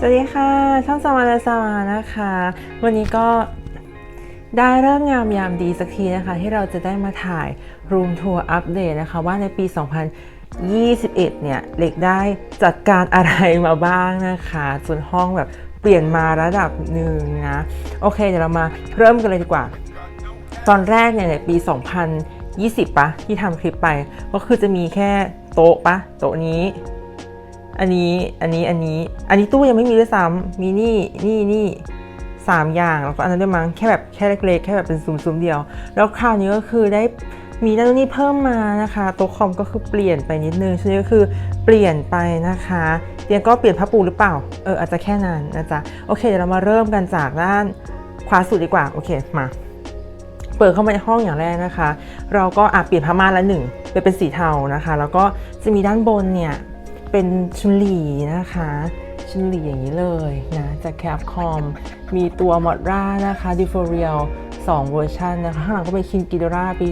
สวัสดีค่ะ ช่องสมาร์ทสวานะคะ วันนี้ก็ได้เริ่มงามยามดีสักทีนะคะ ที่เราจะได้มาถ่ายรูมทัวร์อัปเดตนะคะ ว่าในปี 2021 เนี่ยเล็กได้จัดการอะไรมาบ้างนะคะ ส่วนห้องแบบเปลี่ยนมาระดับหนึ่งนะ โอเค เดี๋ยวเรามาเริ่มกันเลยดีกว่า ตอนแรกเนี่ยในปี 2020ปะที่ทำคลิปไป ก็คือจะมีแค่โต๊ะปะโต๊ะนี้ อันนี้ อันนี้ อันนี้ อันนี้ตู้ยังไม่มีด้วยซ้ำมีนี่ นี่ นี่สามอย่างแล้วก็อันนั้นด้วยมั้งแค่แบบแค่เล็กๆแค่แบบเป็นซุ้มๆเดียว แล้วคราวนี้ก็คือได้มีนั่นนี่เพิ่มมานะคะโต๊ะคอมก็คือเปลี่ยนไปนิดนึงชุดนี้ก็คือเปลี่ยนไปนะคะเตียงก็เปลี่ยนผ้าปูหรือเปล่าเอออาจจะแค่นั้นนะจ๊ะโอเคเดี๋ยวเรามาเริ่มกันจากด้านขวาสุดดีกว่าโอเคมาเปิดเข้ามาในห้องอย่างแรกนะคะ เราก็อะเปลี่ยนผ้าม่านละหนึ่งไปเป็นสีเทานะคะ แล้วก็จะมีด้านบนเนี่ย เป็นชุนหลีนะคะ ชุนหลีอย่างนี้เลยนะจากแคปคอมมีตัวมอดรานะคะดิฟอเรียล2เวอร์ชันนะคะข้างหลังก็เป็นคินกิดราปี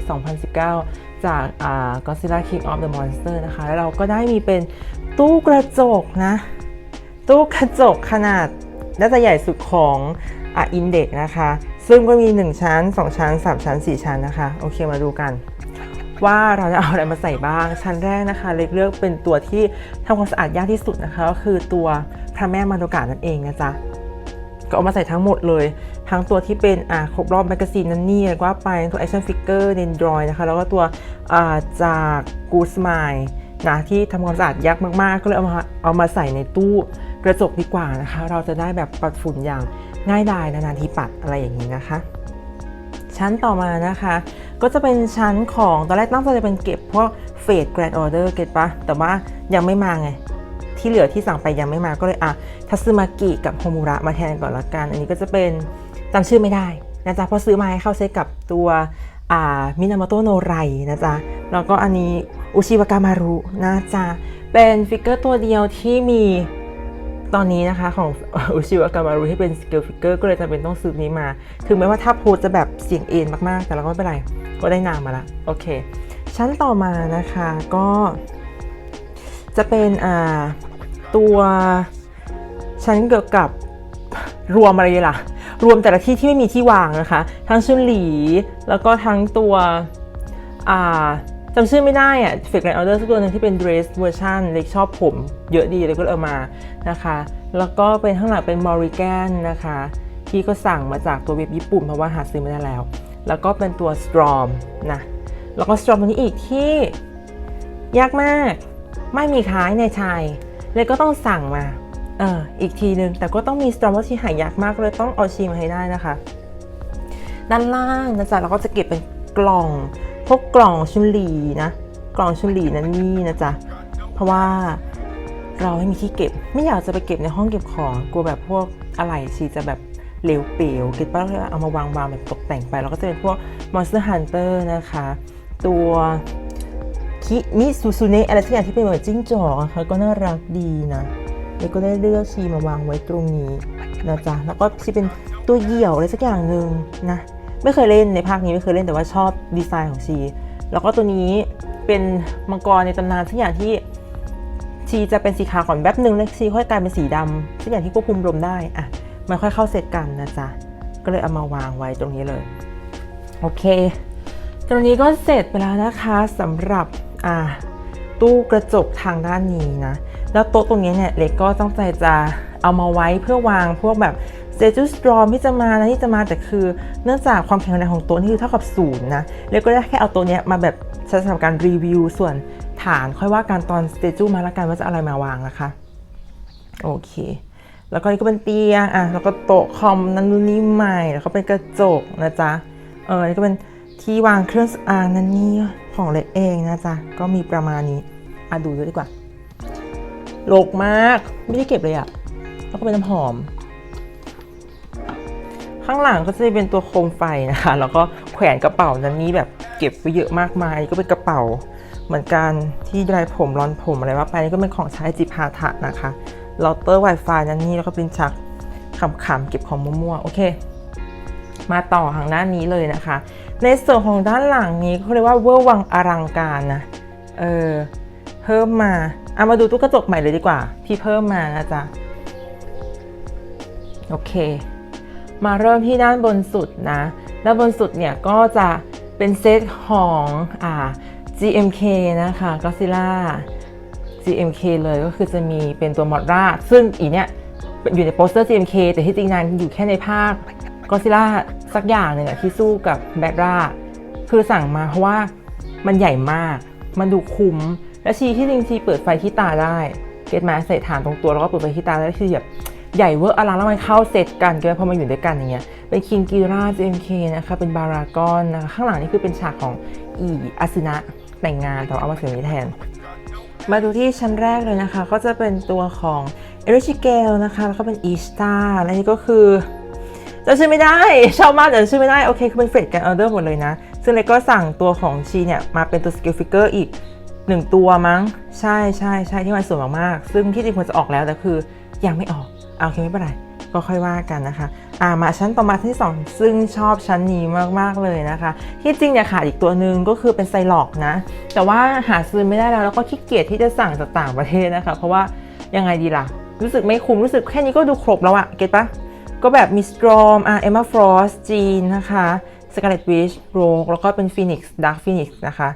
2019 จากอ่า Godzilla King of the Monster นะคะ แล้วเราก็ได้มีเป็นตู้กระจกนะ ตู้กระจกขนาดน่าจะใหญ่สุดของอะอินเด็กนะคะ ซึ่งก็มี 1 ชั้น 2 ชั้น 3 ชั้น 4 ชั้นนะคะ โอเคมาดูกัน ว่าเราจะเอาอะไรมาใส่บ้าง ชั้นแรกนะคะเล็กเลือกเป็นตัวที่ทำความสะอาดยากที่สุดนะคะก็คือตัวพระแม่มาโดกานั่นเองนะจ๊ะก็เอามาใส่ทั้งหมดเลย ทั้งตัวที่เป็นอ่าครบรอบแมกกาซีนนั่นนี่แล้วก็ไปตัว action figure เนนดรอยนะคะแล้วก็ตัวอ่าจากกูสมายนะที่ทำความสะอาดยากมากๆ ก็เลยเอามาเอามาใส่ในตู้กระจกดีกว่านะคะ เราจะได้แบบปัดฝุ่นอย่างง่ายดายนานๆทีปัดอะไรอย่างนี้นะคะ ชั้นต่อมานะคะ ก็จะเป็นชั้นของตอนแรกตั้งใจจะเป็นเก็บพวกเฟดแกรนด์ออเดอร์เก็ตปะแต่ว่ายังไม่มาไง ที่เหลือที่สั่งไปยังไม่มาก็เลยอะทัซึมากิกับโฮมูระมาแทนก่อนละกัน อันนี้ก็จะเป็นจำชื่อไม่ได้นะจ๊ะเพราะซื้อมาให้เข้าเซตกับตัวอ่ามินามโตโนไรนะจ๊ะ แล้วก็อันนี้อุชิวากามารุนะจ๊ะ เป็นฟิกเกอร์ตัวเดียวที่มีตอนนี้นะคะของอุชิวากามารุที่เป็นสเกลฟิกเกอร์ก็เลยจำเป็นต้องซื้อนี้มา ถึงแม้ว่าถ้าโพสจะแบบเสียงเอ็นมาก ๆ แต่เราก็ไม่เป็นไร ก็ได้นามมาละโอเค ชั้นต่อมานะคะก็จะเป็นอ่าตัวชั้นเกี่ยวกับรวมอะไรล่ะ รวมแต่ละที่ที่ไม่มีที่วางนะคะ ทั้งชุนหลี แล้วก็ทั้งตัวอ่าจำชื่อไม่ได้อะเฟกแลนด์ออเดอร์สักตัวหนึงที่เป็น dress version เล็กชอบผมเยอะดีเลยก็เอามานะคะ แล้วก็เป็นข้างหลังเป็น Morrigan นะคะ ที่ก็สั่งมาจากตัวเว็บญี่ปุ่นเพราะว่าหาซื้อไม่ได้แล้ว แล้วก็เป็นตัว Storm นะ แล้วก็ Storm ตัวนี้อีกที่ยากมาก ไม่มีขายในไทยเลยก็ต้องสั่งมา เออ อีกทีนึง แต่ก็ต้องมี Storm ที่หายากมากเลยต้องเอาชีมาให้ได้นะคะ ด้านล่างนะจ๊ะเราก็จะเก็บเป็นกล่อง พวกกล่องชุนหลีนะ กล่องชุนหลีนั่นนี่นะจ๊ะ เพราะว่าเราไม่มีที่เก็บ ไม่อยากจะไปเก็บในห้องเก็บของ กลัวแบบพวกอะไรชีจะแบบ เหลวเปลวเก็บป้าเลยเอามาวางวางแบบตกแต่งไปแล้วก็จะเป็นพวก Monster Hunter นะคะ ตัวคิมิซูซูเนะอะไรสักอย่างที่เป็นเหมือนจิ้งจอกนะคะก็น่ารักดีนะแล้วก็ได้เลือกชีมาวางไว้ตรงนี้นะจ๊ะแล้วก็ชีเป็นตัวเหยี่ยวอะไรสักอย่างหนึ่งนะไม่เคยเล่นในภาคนี้ไม่เคยเล่นแต่ว่าชอบดีไซน์ของชี แล้วก็ตัวนี้เป็นมังกรในตำนานสักอย่างที่ชีจะเป็นสีขาวก่อนแป๊บหนึ่งแล้วชีค่อยกลายเป็นสีดำสักอย่างที่ควบคุมลมได้อะ มันค่อยเข้าเซตกันนะจ๊ะ ก็เลยเอามาวางไว้ตรงนี้เลย โอเค ตรงนี้ก็เสร็จไปแล้วนะคะสำหรับอ่าตู้กระจกทางด้านนี้นะ แล้วโต๊ะตรงนี้เนี่ยเล็กก็ตั้งใจจะเอามาไว้เพื่อวางพวกแบบเซจูสตรอมที่จะมาและที่จะมาแต่คือเนื่องจากความแข็งแรงของโต๊ะนี่คือเท่ากับศูนย์นะเล็กก็ได้แค่เอาโต๊ะเนี้ยมาแบบใช้สำหรับการรีวิวส่วนฐานค่อยว่ากันตอนสเตจูมาละกันว่าจะอะไรมาวางนะคะ โอเค แล้วก็นี่ก็เป็นเตียงอะแล้วก็โต๊ะคอมนั่นนู่นนี่ใหม่แล้วก็เป็นกระจกนะจ๊ะเออนี่ก็เป็นที่วางเครื่องสำอางนั่นนี่ของเล็กเองนะจ๊ะก็มีประมาณนี้อะดูด้วยดีกว่าโลกมากไม่ได้เก็บเลยอะแล้วก็เป็นน้ำหอม ข้างหลังก็จะเป็นตัวโคมไฟนะคะ แล้วก็แขวนกระเป๋านั้นนี้แบบเก็บไว้เยอะมากมาย ก็เป็นกระเป๋าเหมือนกันที่ดรายผมร้อนผมอะไรว่าไปนี่ก็เป็นของใช้จิพาถะนะคะ เราเตอร์ Wi-Fi นั้นนี่แล้วก็เป็นชักขำๆเก็บของมั่วๆโอเค มาต่อทางด้านนี้เลยนะคะ ในส่วนของด้านหลังนี้เขาเรียกว่าเวอร์วังอลังการนะเออเพิ่มมาเอามาดูตู้กระจกใหม่เลยดีกว่า ที่เพิ่มมานะจ๊ะโอเค มาเริ่มที่ด้านบนสุดนะด้านบนสุดเนี่ยก็จะเป็นเซตของอ่า GMK นะคะ Godzilla GMK เลยก็คือจะมีเป็นตัวมอดราซึ่งอีเนี่ยอยู่ในโปสเตอร์ GMK แต่ที่จริงนางอยู่แค่ในภาค Godzilla สักอย่างหนึ่งอะที่สู้กับแบดราคือสั่งมาเพราะว่ามันใหญ่มาก มันดูคุ้ม และชีที่จริงชีเปิดไฟที่ตาได้ เกตมาใส่ฐานตรงตัวแล้วก็เปิดไฟที่ตาได้คือแบบใหญ่เวอร์อลังแล้วมันเข้าเซตกันก็พอมาอยู่ด้วยกันอย่างเงี้ย เป็นคิงกิรา JMK นะคะ เป็นบารากอนนะคะ ข้างหลังนี่คือเป็นฉากของอีอาซึนะแต่งงานแต่ว่าเอามาเสียนี้แทน มาดูที่ชั้นแรกเลยนะคะ ก็จะเป็นตัวของเอริชิเกลนะคะ แล้วก็เป็นอีสตาและนี่ก็คือจะชื่อไม่ได้ชอบมากแต่ชื่อไม่ได้ โอเค คือเป็นเฟรดกันออเดอร์หมดเลยนะ ซึ่งเลยก็สั่งตัวของชีเนี่ย มาเป็นตัวสกิลฟิกเกอร์อีกหนึ่งตัวมั้ง ใช่ใช่ใช่ที่มันสวยมากๆ ซึ่งที่จริงควรจะออกแล้วแต่คือยังไม่ออกเอาโอเคไม่เป็นไร ก็ค่อยว่ากันนะคะอ่ามาชั้นต่อมาที่ 2 ซึ่งชอบชั้นนี้มาก ๆ เลยนะคะ ที่จริงเนี่ยขาดอีกตัวหนึ่งก็คือเป็นไซลอกนะ แต่ว่าหาซื้อไม่ได้แล้ว แล้วก็ขี้เกียจที่จะสั่งจากต่างประเทศนะคะ เพราะว่ายังไงดีล่ะ รู้สึกไม่คุ้มรู้สึกแค่นี้ก็ดูครบแล้วอะเก็ตปะก็แบบมีสตรอมอะเอมมาฟรอสจีนนะคะสกาเลตวิชโรกแล้วก็เป็นฟีนิกซ์ดาร์คฟีนิกซ์นะคะ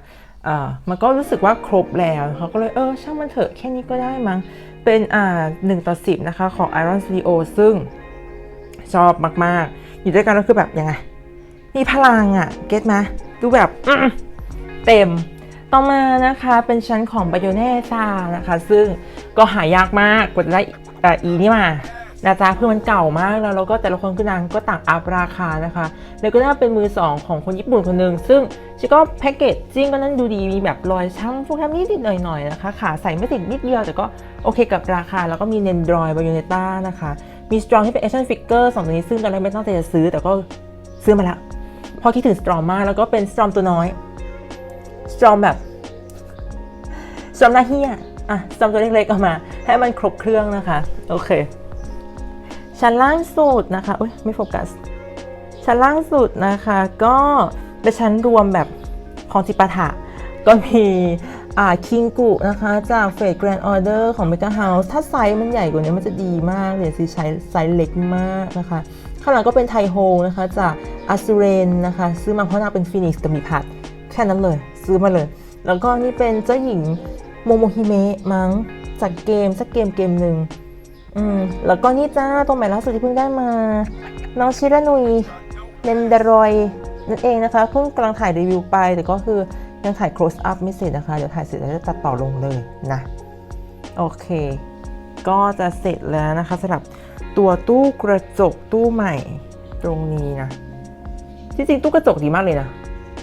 อ่ามันก็รู้สึกว่าครบแล้วเขาก็เลยเออช่างมันเถอะแค่นี้ก็ได้มั้งเป็นอ่าหนึ่งต่อสิบนะคะของ Iron Studio ซึ่งชอบมาก ๆ อยู่ด้วยกันก็คือแบบยังไง มีพลังอะ่ะ เก็ตไหมดูแบบเต็มต่อมานะคะเป็นชั้นของบโยเนซานะคะ ซึ่งก็หายากมากกว่าจะได้อีนี่มา นะจ๊ะคือมันเก่ามากแล้วแล้วก็แต่ละคนคือนางก็ต่างอัพราคานะคะ แล้วก็น่าเป็นมือสองของคนญี่ปุ่นคนหนึ่งซึ่งชิก็แพ็กเกจจิ้งก็นั่นดูดีมีแบบรอยช้ำพวกแคมนิดๆหน่อยๆนะคะขาใส่ไม่ติดนิดเดียวแต่ก็โอเคกับราคา แล้วก็มีเนนดรอยบ a โ o เนต้านะคะ มีสตรองที่เป็นแอคชั่นฟิกเกอร์สองตัวนี้ซึ่งตอนแรกไม่ต้องใจจะซื้อ แต่ก็ซื้อมาละเพอคิดถึงสตรองมากแล้วก็เป็นสตรองตัวน้อยสตรองแบบสตรองหน้าเฮียอะสตรองตัวเล็กๆเอามา ให้มันครบเครื่องนะคะ โอเค ชั้นล่างสุดนะคะอุ้ยไม่โฟกัส ชั้นล่างสุดนะคะก็เป็นชั้นรวมแบบของจิปาถะก็มีอ่าคิงกุนะคะจากเฟดแกรนด์ออเดอร์ของเมกาเฮาส์ถ้าไซส์มันใหญ่กว่านี้มันจะดีมากเลยคือใช้ไซส์เล็กมากนะคะข้างหลังก็เป็นไทโฮนะคะจากอาซูเรนนะคะซื้อมาเพราะนางเป็นฟินิกซ์กับมีพัดแค่นั้นเลยซื้อมาเลย แล้วก็นี่เป็นเจ้าหญิงโมโมฮิเมะมั้งจากเกมสักเกมเกมหนึ่ง อืมแล้วก็นี่จ้าตัวใหม่ล่าสุดที่เพิ่งได้มา น้องชิรานุยเนนเดรอยนั่นเองนะคะเพิ่งกำลังถ่ายรีวิวไป แต่ก็คือยังถ่าย close up ไม่เสร็จนะคะ เดี๋ยวถ่ายเสร็จแล้วจะตัดต่อลงเลยนะ โอเค ก็จะเสร็จแล้วนะคะสำหรับตัวตู้กระจกตู้ใหม่ตรงนี้นะที่จริงตู้กระจกดีมากเลยนะ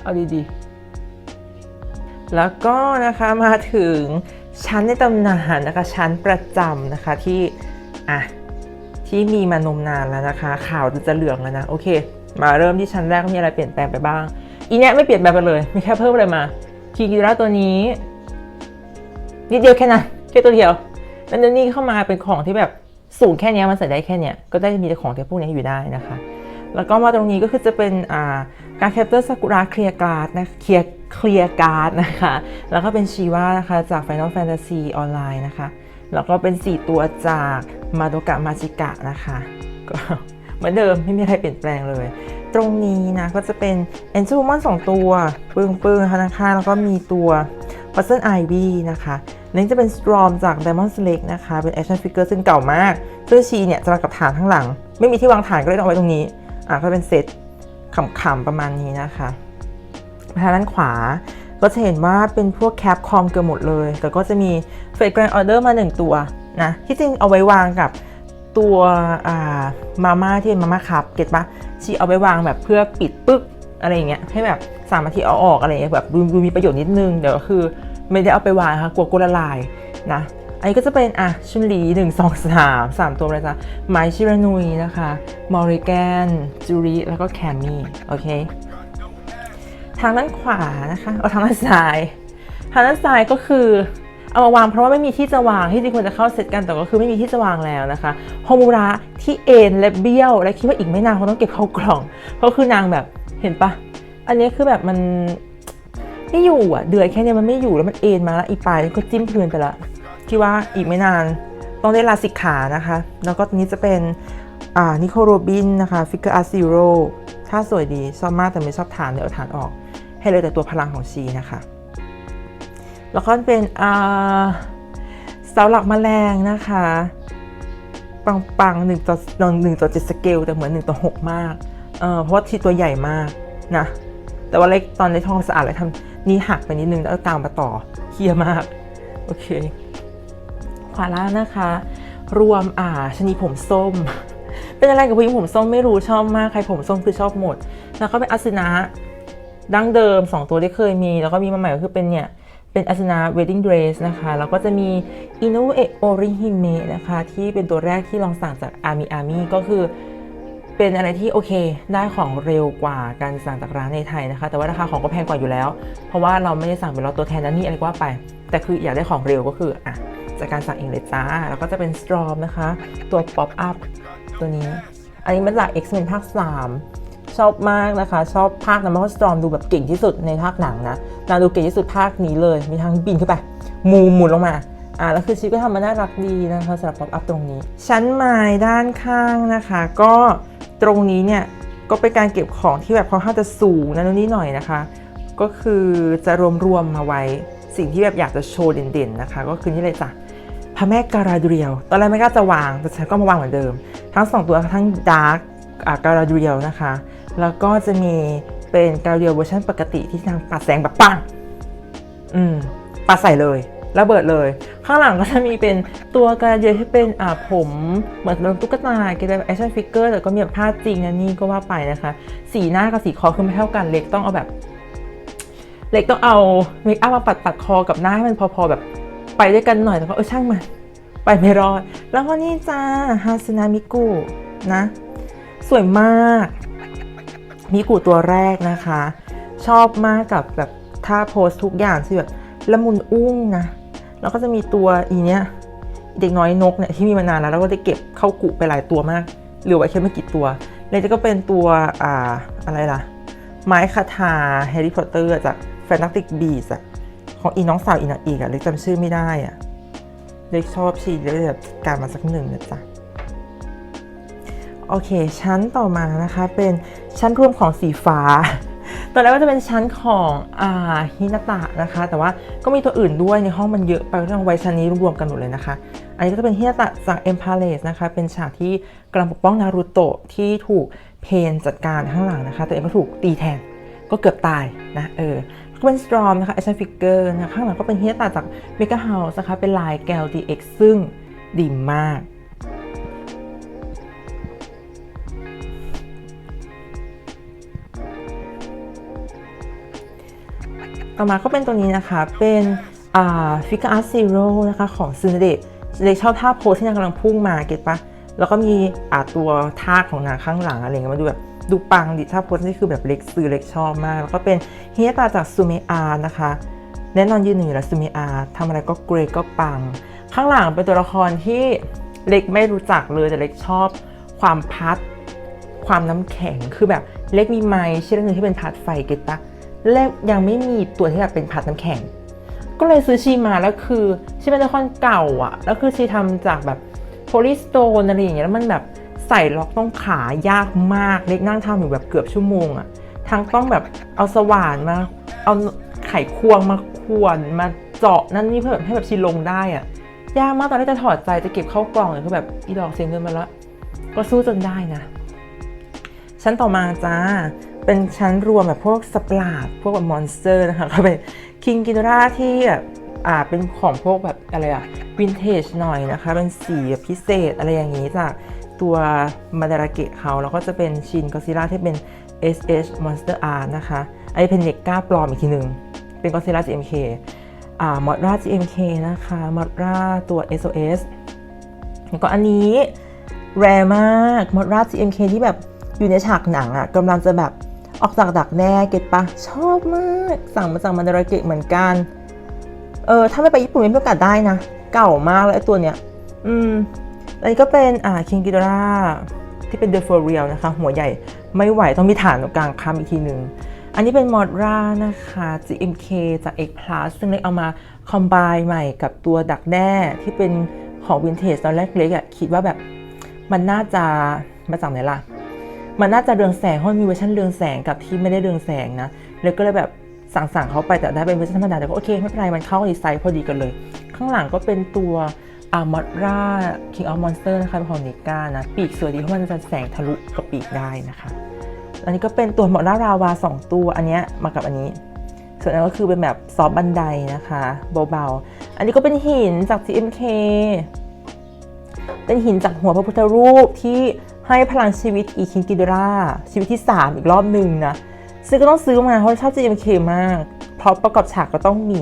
เอาดีๆ แล้วก็นะคะมาถึงชั้นในตำนานนะคะ ชั้นประจำนะคะที่ อะที่มีมานมนานแล้วนะคะข่าวจะเหลืองแล้วนะโอเค มาเริ่มที่ชั้นแรกมีอะไรเปลี่ยนแปลงไปบ้าง อีเนี้ยไม่เปลี่ยนแปลงไปเลย มีแค่เพิ่มอะไรมาคีกิระตัวนี้นิดเดียวแค่นั้นแค่ตัวเดียวแล้วนี่เข้ามาเป็นของที่แบบสูงแค่นี้มันใส่ได้แค่เนี้ยก็ได้มีแต่ของที่พวกนี้อยู่ได้นะคะ แล้วก็มาตรงนี้ก็คือจะเป็นอ่าการแคปเตอร์ซากุระเคลียร์การ์ดนะเคลียร์เคลียร์การ์ดนะคะ แล้วก็เป็นชีวานะคะจาก Final Fantasy ออนไลน์นะคะ แล้วก็เป็น 4 ตัวจากมาโดกะมาจิกะนะคะ ก็เหมือนเดิมไม่มีอะไรเปลี่ยนแปลงเลย ตรงนี้นะก็จะเป็น a n g e l m o n 2ตัวปึ้งปึ้งนะคะนะคะแล้วก็มีตัว p u z z l e Ivy นะคะนี่จะเป็น Storm จาก Diamond Select นะคะ เป็น Action Figure ซึ่งเก่ามากซึ่งชีเนี่ยจะมากับฐานข้างหลัง ไม่มีที่วางฐานก็เลยต้องเอาไว้ตรงนี้ อะก็เป็นเซตขำๆประมาณนี้นะคะทางด้านขวา ก็จะเห็นว่าเป็นพวกแคปคอมเกือบหมดเลย แต่ก็จะมีเฟดแกรนออเดอร์มา 1 ตัวนะที่จริงเอาไว้วางกับตัวมาม่าที่เป็นมาม่าคับเก็ตปะชีเอาไว้วางแบบเพื่อปิดปึ๊กอะไรอย่างเงี้ยให้แบบสามารถที่เอาออกอะไรเงี้ยแบบดูมีประโยชน์นิดนึงเดี๋ยวคือไม่ได้เอาไปวางค่ะกลัวกุละลายนะอันนี้ก็จะเป็นอะชุนหลีหนึ่งสองสามสามตัวเลยจ้ะไมชิรานุยนะคะมอริแกนจูริแล้วก็แคมมี่โอเค ทางด้านขวานะคะเอาทางด้านซ้ายทางด้านซ้ายก็คือเอามาวางเพราะว่าไม่มีที่จะวางที่จริงควรจะเข้าเซตกันแต่ก็คือไม่มีที่จะวางแล้วนะคะโฮมูระที่เอ็นและเบี้ยว และคิดว่าอีกไม่นานเขาต้องเก็บเข้ากล่อง เพราะคือนางแบบเห็นปะอันนี้คือแบบมันไม่อยู่อะเดือยแค่เนี้ยมันไม่อยู่แล้วมันเอ็นมาแล้วอีปลายก็จิ้มพื้นไปละคิดว่าอีกไม่นานต้องได้ลาสิกขานะคะ แล้วก็ตัวนี้จะเป็นอ่านิโคโรบินนะคะฟิกเกอร์อาร์ซิโร่ถ้าสวยดีชอบมากแต่ไม่ชอบฐานเดี๋ยวเอฐานออก ให้เลยแต่ตัวพลังของชีนะคะแล้วก็เป็นเสาหลักแมลงนะคะ ปังปังหนึ่งต่อหนึ่งต่อเจ็ดสเกลแต่เหมือนหนึ่งต่อหกมากเออเพราะว่าชีตัวใหญ่มากนะแต่ว่าเล็กตอนเล็กทองสะอาดเลยทำนี่หักไปนิดนึงแล้วตามมาต่อเฮียมากโอเคขวาล่างนะคะ รวมอ่าชนีผมส้ม เป็นอะไรกับผู้หญิงผมส้มไม่รู้ชอบมากใครผมส้มคือชอบหมด แล้วก็เป็นอาสนะ ดั้งเดิม 2 ตัวที่เคยมี แล้วก็มีมาใหม่ก็คือเป็นเนี่ย เป็นอาสนะ wedding dress นะคะ แล้วก็จะมีอินุเอะโอริฮิเมะนะคะ ที่เป็นตัวแรกที่ลองสั่งจากอามิอามิก็คือเป็นอะไรที่โอเคได้ของเร็วกว่าการสั่งจากร้านในไทยนะคะ แต่ว่าราคาของก็แพงกว่าอยู่แล้ว เพราะว่าเราไม่ได้สั่งเป็นเราตัวแทนนั่นนี่อะไรก็ว่าไป แต่คืออยากได้ของเร็วก็คืออะจากการสั่งเองเลยจ้า แล้วก็จะเป็นสตรอมนะคะ ตัว pop up ตัวนี้ อันนี้มาจาก X-Men ภาค3 ชอบมากนะคะ ชอบภาคนั้นเพราะสตรอมดูแบบเก่งที่สุดในภาคหนังนะนางดูเก่งที่สุดภาคนี้เลย มีทั้งบินขึ้นไปมูหมุนลงมาอ่าแล้วคือชีก็ทำมาน่ารักดีนะคะสำหรับ pop up ตรงนี้ ชั้นไม้ด้านข้างนะคะ ก็ตรงนี้เนี่ยก็เป็นการเก็บของที่แบบค่อนข้างจะสูงนะนู่นนี่หน่อยนะคะ ก็คือจะรวมๆมาไว้สิ่งที่แบบอยากจะโชว์เด่นๆนะคะ ก็คือนี่เลยจ้ะพระแม่การาเดียว ตอนแรกไม่กล้าจะวางแต่ฉันก็มาวางเหมือนเดิม ทั้งสองตัวทั้งดาร์กการาเดียวนะคะ แล้วก็จะมีเป็นการาเดียวเวอร์ชันปกติที่ทางปัดแสงแบบปังอืมปัดใส่เลยระเบิดเลย ข้างหลังก็จะมีเป็นตัวการาเดียที่เป็นอ่าผมเหมือนตุ๊กตาเกี่ยวกับแอคชั่นฟิกเกอร์แต่ก็มีแบบผ้าจริงนะนี่ก็ว่าไปนะคะ สีหน้ากับสีคอคือไม่เท่ากันเล็กต้องเอาแบบ เล็กต้องเอาเมคอัพมาปัดปัดคอกับหน้าให้มันพอๆแบบไปด้วยกันหน่อยแต่ก็เออช่างมันไปไม่รอด แล้วก็นี่จ้าฮาสนามิกุนะ สวยมาก มิกุตัวแรกนะคะ ชอบมากกับแบบท่าโพสทุกอย่างที่แบบละมุนอุ้งนะ แล้วก็จะมีตัวอีเนี้ยเด็กน้อยนกเนี่ยที่มีมานานแล้วแล้วก็ได้เก็บเข้ากุไปหลายตัวมากเหลือไว้แค่ไม่กี่ตัวเลยจะก็เป็นตัวอ่าอะไรล่ะ ไม้คาถาแฮร์รี่พอตเตอร์จากแฟนตาติกบีสอะของอีน้องสาวอีนางเอกอะเล็กจำชื่อไม่ได้อะเล็กชอบชีเล็กแบบการมาสักหนึ่งนะจ๊ะโอเค ชั้นต่อมานะคะเป็น ชั้นรวมของสีฟ้า ตอนแรกก็จะเป็นชั้นของอาฮินาตะนะคะ แต่ว่าก็มีตัวอื่นด้วยในห้องมันเยอะไปก็ต้องไว้ชั้นนี้รวมกันหมดเลยนะคะ อันนี้ก็จะเป็นฮินาตะจาก e m p a l a c e นะคะ เป็นฉากที่กำลังปกป้องนารูโตะที่ถูกเพนจัดการข้างหลังนะคะแต่เองก็ถูกตีแทนก็เกือบตายนะเออก็เป็นสตรอมนะคะ action figure นะคะข้างหลังก็เป็นฮินาตะจาก Mega House นะคะเป็นลายแกล DX ซึ่งดีมาก ต่อมาก็เป็นตัวนี้นะคะ เป็นฟิกอาร์ซีโร่นะคะของซูนเดะเด็กชอบท่าโพสที่นางกำลังพุ่งมาเก็ตปะแล้วก็มีอาตัวท่าของนางข้างหลังอะไรเงี้ยมาดูแบบดูปังดิท่าโพสนี่คือแบบเล็กซื้อเล็กชอบมาก แล้วก็เป็นเฮียตาจากซูเมอานะคะ แน่นอนยืนหนึ่งอยู่แล้วซูเมอาทำอะไรก็เกรก็ปัง ข้างหลังเป็นตัวละครที่เล็กไม่รู้จักเลยแต่เล็กชอบ ความพัด ความน้ำแข็งคือแบบเล็กมีไม้ชื่อเรื่องหนึงที่เป็นพัดไฟเก็ตปะ เล็กยังไม่มีตัวที่แบบเป็นพัดน้ำแข็ง ก็เลยซื้อชีมาแล้วคือชีเป็นตัวละครเก่าอะ แล้วคือชีทำจากแบบโพลีสโตนอะไรอย่างเงี้ยแล้วมันแบบใส่ล็อกต้องขายากมากเล็กนั่งทำอยู่แบบเกือบชั่วโมงอะทั้งต้องแบบเอาสว่านมา เอาไขควงมาควรมาเจาะนั่นนี่เพื่อแบบให้แบบชีลงได้อะยากมากตอนแรกจะถอดใจจะเก็บเข้ากล่องเลยคือแบบอีดอกเสียเงินมาแล้วก็สู้จนได้นะชั้นต่อมาจ้า เป็นชั้นรวมแบบพวกสปลาดพวกแบบมอนสเตอร์นะคะก็เป็นคิงกิโดราที่แบบอ่าเป็นของพวกแบบอะไรอะวินเทจหน่อยนะคะ เป็นสีแบบพิเศษอะไรอย่างนี้จากตัวมาดาราเกะเขาแล้วก็จะเป็นชินก o ซิล่าที่เป็น SH Monster Art นะคะอันนี้เป็นเน็กก้าปลอมอีกทีหนึ่งเป็นก o ซิล่า GMK อ่ามอดรา GMK นะคะมอดราตัว SOS แล้วก็อันนี้แรมากมอดรา GMK ที่แบบอยู่ในฉากหนังอะกำลังจะแบบ ออกจากดักแน่เก็ตปะชอบมาก สั่งมาจากมาดาราเกะเหมือนกัน เออถ้าไม่ไปญี่ปุ่นไม่มีโอกาสได้นะ เก่ามากเลยไอตัวเนี้ย อืมอันนี้ก็เป็นอ่าคิงกิโดราที่เป็นเดอะฟอร์เรียลนะคะ หัวใหญ่ไม่ไหวต้องมีฐานตรงกลางค้ำอีกทีหนึ่งอันนี้เป็นมอดรานะคะ GMK จาก X Plus ซึ่งเล็กเอามาคอมไบใหม่กับตัวดักแด้ที่เป็นของวินเทจตอนแรกเล็กอะคิดว่าแบบมันน่าจะมาจากไหนล่ะ มันน่าจะเรืองแสงเพราะมีเวอร์ชันเรืองแสงกับที่ไม่ได้เรืองแสงนะแล้วก็เลยแบบสั่งๆเขาไปแต่ได้เป็นเวอร์ชันธรรมดาแต่ก็โอเคไม่เป็นไรมันเข้าดีไซน์พอดีกันเลย ข้างหลังก็เป็นตัวอามอดรา King of Monster นะคะเป็นของนิก้านะ ปีกสวยดีเพราะมันจะแสงทะลุกับปีกได้นะคะ อันนี้ก็เป็นตัวมอดราราวา 2 ตัวอันนี้มากับอันนี้ ส่วนอันนก็คือเป็นแบบซอฟบันไดนะคะเบาๆ อันนี้ก็เป็นหินจาก TMK เป็นหินจากหัวพระพุทธรูปที่ ให้พลังชีวิตอีคิงกิดราชีวิตที่ 3 อีกรอบหนึ่งนะ ซึ่งก็ต้องซื้อมาเพราะชอบ GMK มาก เพราะประกอบฉากก็ต้องมี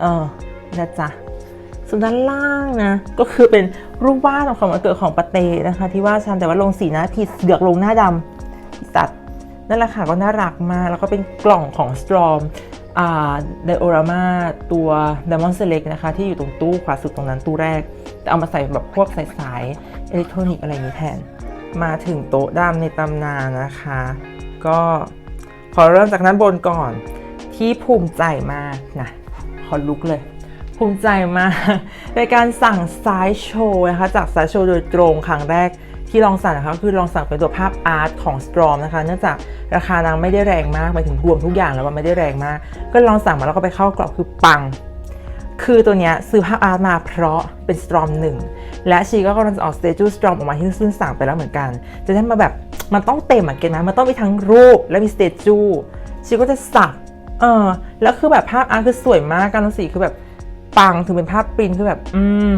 เออนะจ๊ะ ส่วนด้านล่างนะ ก็คือเป็นรูปวาดของวันเกิดของปาเตนะคะ ที่ว่าดฉันแต่ว่าลงสีหน้าผิดเดือกลงหน้าดำสัตว์นั่นแหละค่ะก็น่ารักมาก แล้วก็เป็นกล่องของ Storm อ่าไดโอรามาตัว Diamond Select นะคะ ที่อยู่ตรงตู้ขวาสุดตรงนั้นตู้แรก แต่เอามาใส่แบบพวกสายสายอิเล็กทรอนิกส์อะไรอย่างนี้แทน มาถึงโต๊ะดำในตำนานนะคะ ก็ขอเริ่มจากนั้นบนก่อนที่ภูมิใจมากนะขอลุกเลย ภูมิใจมากในการสั่งไซส์โชว์นะคะจากไซส์โชว์โดยตรงครั้งแรกที่ลองสั่งนะคะคือลองสั่งเป็นตัวภาพอาร์ตของ Storm นะคะ เนื่องจากราคานางไม่ได้แรงมากหมายถึงรวมทุกอย่างแล้วมันไม่ได้แรงมาก ก็ลองสั่งมาแล้วก็ไปเข้ากรอบคือปัง คือตัวเนี้ยซื้อภาพอาร์ตมาเพราะเป็น Storm 1 และชีก็กำลังจะออก Statue Storm ออกมาที่ซึ่งสั่งไปแล้วเหมือนกัน จะได้มาแบบมันต้องเต็มอะเก็ตไหมมันต้องมีทั้งรูปและมี Statue ชีก็จะสักเออแล้วคือแบบภาพอาร์ตคือสวยมากการสีคือแบบปังถึงเป็นภาพปรินคือแบบ อืม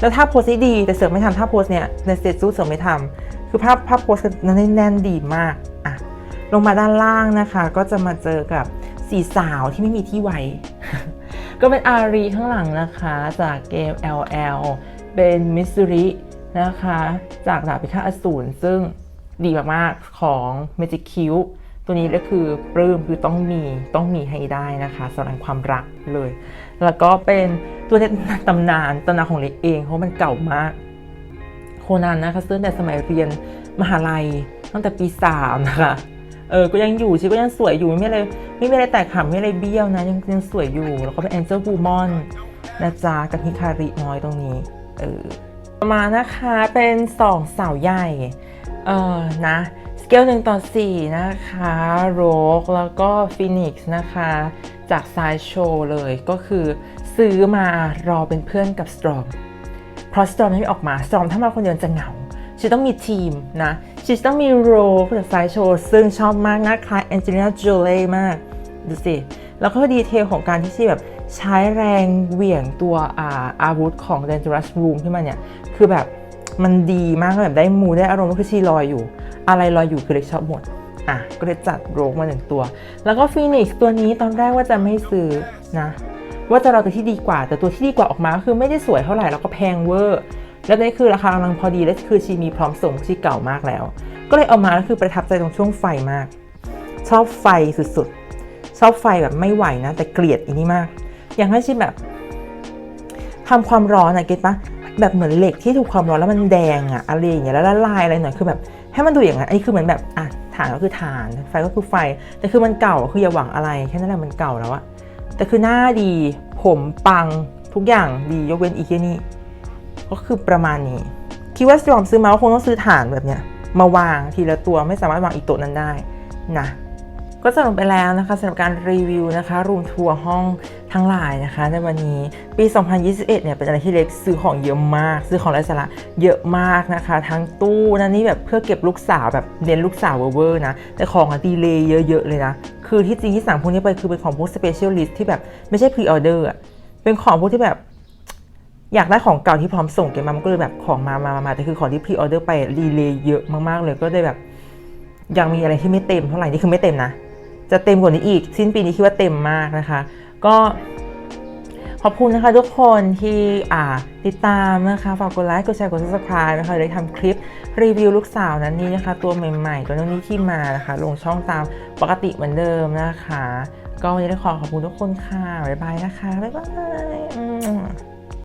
แล้วถ้าโพสที่ดีแต่เสือกไม่ทำถ้าโพสเนี่ยในสเตจูเสือกไม่ทำคือภาพภาพโพสนั้นแน่นดีมากอะลงมาด้านล่างนะคะ ก็จะมาเจอกับสี่สาวที่ไม่มีที่ไวก็เป็นอารีข้างหลังนะคะ จากเกม LL เป็นมิสซูรินะคะ จากดาบพิฆาตอสูรซึ่งดีมากๆของ Magic Q ตัวนี้ก็คือปลื้มคือต้องมีต้องมีให้ได้นะคะสำหรับความรักเลย แล้วก็เป็นตัวในตำนานตำนานของเล็กเองเพราะมันเก่ามาก โคนันนะคะซึ่งแต่สมัยเรียนมหาลัยตั้งแต่ปีสามนะคะเออก็ยังอยู่ชีก็ยังสวยอยู่ไม่มีอะไรไม่มีอะไรแตกหักไม่มีอะไรเบี้ยวนะยังยังสวยอยู่ แล้วก็เป็นแองเจิลบูมอนนะจ๊ะกับฮิคาริน้อยตรงนี้ เออมานะคะเป็นสองสาวใหญ่ เออนะสเกลหนึ่งต่อสี่นะคะโรกแล้วก็ฟินิกซ์นะคะ จากไซโชเลยก็คือซื้อมารอเป็นเพื่อนกับสตรอมเพราะสตรอมไม่ออกมาสตรอมถ้ามาคนเดียวจะเหงาชีต้องมีทีมนะชีต้องมีโรจากไซโชซึ่งชอบมากนะคล้ายแองเจลิน่าจูเล่มาก ดูสิ แล้วก็ดีเทลของการที่ชีแบบ ใช้แรงเหวี่ยงตัวอาอาวุธของ Dangerous Room ขึ้นมาเนี่ย คือแบบมันดีมากแบบได้มูได้อารมณ์ก็คือชีลอยอยู่ อะไรลอยอยู่คือเล็กชอบหมด อะ ก็เลยจัดโรกมาหนึ่งตัว แล้วก็ฟีนิกซ์ตัวนี้ตอนแรกว่าจะไม่ซื้อนะ ว่าจะราตัวที่ดีกว่า แต่ตัวที่ดีกว่าออกมาคือไม่ได้สวยเท่าไหร่แล้วก็แพงเวอร์ แล้วนี่คือราคากำลังพอดีและคือชีมีพร้อมส่งที่เก่ามากแล้ว ก็เลยเอามาแล้วคือประทับใจตรงช่วงไฟมาก ชอบไฟสุดๆชอบไฟแบบไม่ไหวนะ แต่เกลียดอันนี้มาก อย่ากให้ชีแบบทำความร้อนอะเก็ตปะแบบเหมือนเหล็กที่ถูกความร้อนแล้วมันแดงอะอะไรอย่างเงี้ยแล้วละลายอะไรหน่อยคือแบบให้มันดูอย่างนั้นอันนี้คือเหมือนแบบอะฐานก็คือฐานไฟก็คือไฟ แต่คือมันเก่าคืออย่าหวังอะไรแค่นั้นแหละมันเก่าแล้วอะแต่คือหน้าดีผมปังทุกอย่างดียกเว้นอีกแค่นี้ก็คือประมาณนี้ คิดว่าสตรอมซื้อมาก็คงต้องซื้อฐานแบบเนี้ยมาวางทีละตัวไม่สามารถวางอีกโต๊ะนั้นได้นะ ก็จบลงไปแล้วนะคะสำหรับการรีวิวนะคะรูมทัวร์ห้องทั้งหลายนะคะ ในวันนี้ปี 2021 เนี่ยเป็นอะไรที่เล็กซื้อของเยอะมาก ซื้อของไร้สาระเยอะมากนะคะ ทั้งตู้นะนี่แบบเพื่อเก็บลูกสาวแบบเน้นลูกสาวเวอร์นะ แต่ของอะดีเลยเยอะ ๆ เลยนะ คือที่จริงที่สั่งพวกนี้ไปคือเป็นของพวกสเปเชียลลิสต์ที่แบบไม่ใช่พรีออเดอร์อะเป็นของพวกที่แบบอยากได้ของเก่าที่พร้อมส่งเก็บมามันก็เลยแบบของมามามามาแต่คือของที่พรีออเดอร์ไปรีเลย์เยอะมากๆเลยก็เลยแบบ ยังมีอะไรที่ไม่เต็มเท่าไหร่นี่คือไม่เต็มนะ จะเต็มกว่านี้อีก สิ้นปีนี้คิดว่าเต็มมากนะคะ ก็ขอบคุณนะคะทุกคนที่อ่าติดตามนะคะฝากกดไลค์กดแชร์กด subscribe นะคะได้ทำคลิปรีวิวลูกสาวนั้นนี้นะคะ ตัวใหม่ๆตัวนี้ที่มานะคะ ลงช่องตามปกติเหมือนเดิมนะคะ ก็วันนี้ได้ขอขอบคุณทุกคนค่ะ บ๊ายบายนะคะ บ๊ายบาย